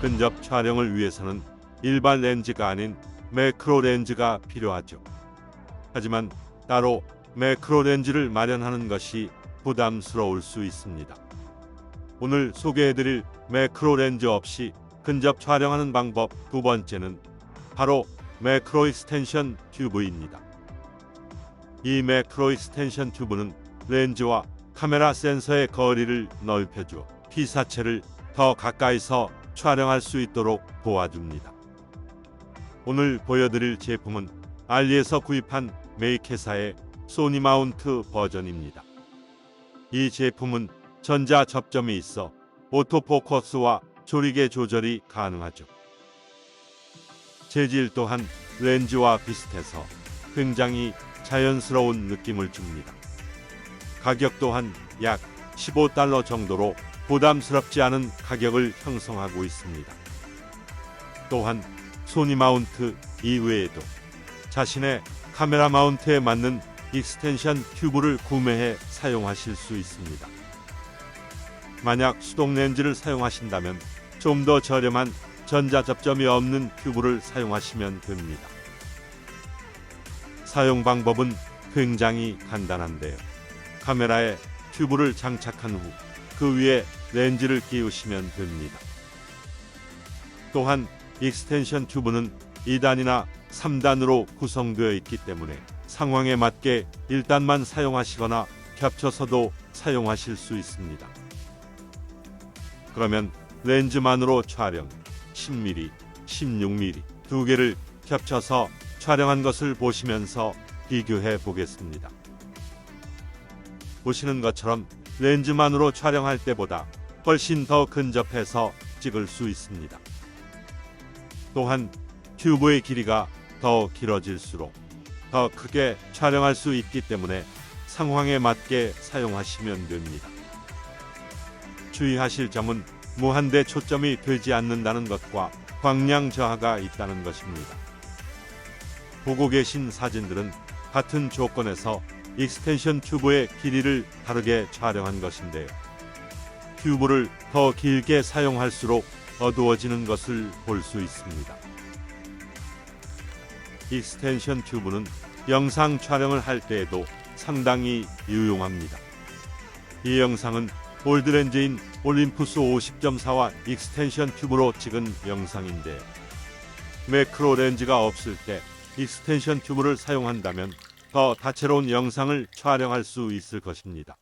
근접 촬영을 위해서는 일반 렌즈가 아닌 매크로 렌즈가 필요하죠. 하지만 따로 매크로 렌즈를 마련하는 것이 부담스러울 수 있습니다. 오늘 소개해드릴 매크로 렌즈 없이 근접 촬영하는 방법 두 번째는 바로 매크로 익스텐션 튜브입니다. 이 매크로 익스텐션 튜브는 렌즈와 카메라 센서의 거리를 넓혀주어 피사체를 더 가까이서 촬영할 수 있도록 도와줍니다. 오늘 보여드릴 제품은 알리에서 구입한 메이케사의 소니 마운트 버전입니다. 이 제품은 전자 접점이 있어 오토포커스와 조리개 조절이 가능하죠. 재질 또한 렌즈와 비슷해서 굉장히 자연스러운 느낌을 줍니다. 가격 또한 약 15달러 정도로 부담스럽지 않은 가격을 형성하고 있습니다. 또한 소니 마운트 이외에도 자신의 카메라 마운트에 맞는 익스텐션 튜브를 구매해 사용하실 수 있습니다. 만약 수동 렌즈를 사용하신다면 좀 더 저렴한 전자 접점이 없는 튜브를 사용하시면 됩니다. 사용 방법은 굉장히 간단한데요. 카메라에 튜브를 장착한 후 그 위에 렌즈를 끼우시면 됩니다. 또한 익스텐션 튜브는 2단이나 3단으로 구성되어 있기 때문에 상황에 맞게 1단만 사용하시거나 겹쳐서도 사용하실 수 있습니다. 그러면 렌즈만으로 촬영 10mm, 16mm 두 개를 겹쳐서 촬영한 것을 보시면서 비교해 보겠습니다. 보시는 것처럼 렌즈만으로 촬영할 때보다 훨씬 더 근접해서 찍을 수 있습니다. 또한 튜브의 길이가 더 길어질수록 더 크게 촬영할 수 있기 때문에 상황에 맞게 사용하시면 됩니다. 주의하실 점은 무한대 초점이 되지 않는다는 것과 광량 저하가 있다는 것입니다. 보고 계신 사진들은 같은 조건에서 익스텐션 튜브의 길이를 다르게 촬영한 것인데요. 튜브를 더 길게 사용할수록 어두워지는 것을 볼 수 있습니다. 익스텐션 튜브는 영상 촬영을 할 때에도 상당히 유용합니다. 이 영상은 올드렌즈인 올림푸스 50.4와 익스텐션 튜브로 찍은 영상인데 매크로 렌즈가 없을 때 익스텐션 튜브를 사용한다면 더 다채로운 영상을 촬영할 수 있을 것입니다.